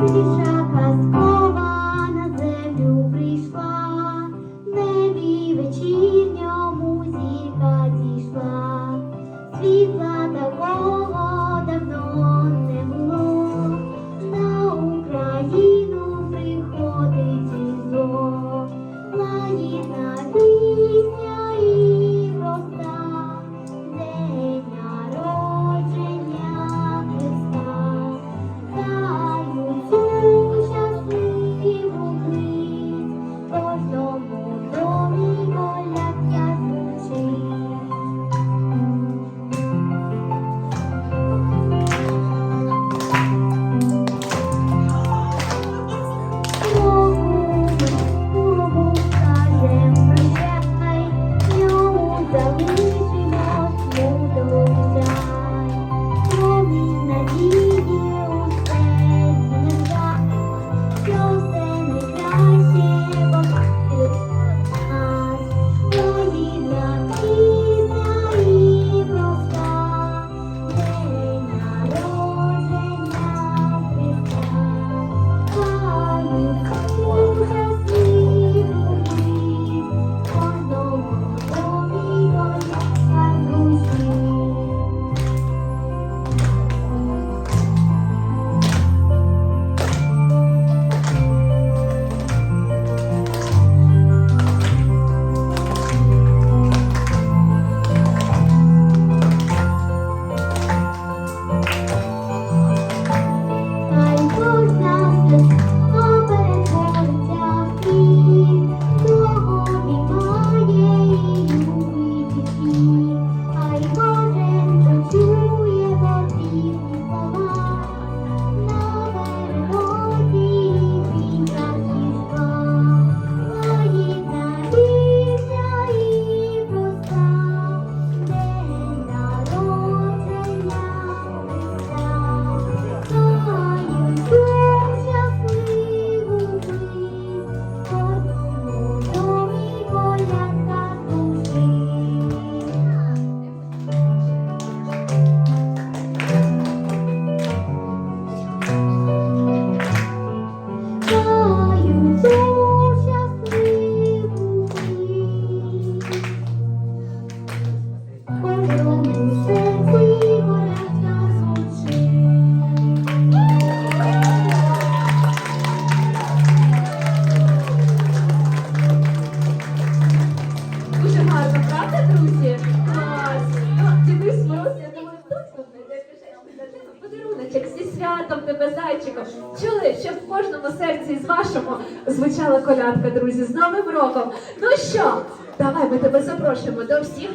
Душа казкова на землю прийшла, небі вечірня. зайчик, зі святом тебе зайчиком. Чули, що в кожному серці із вашому звучала колядка, друзі, з новим роком. Ну що, давай ми тебе запрошуємо до всіх.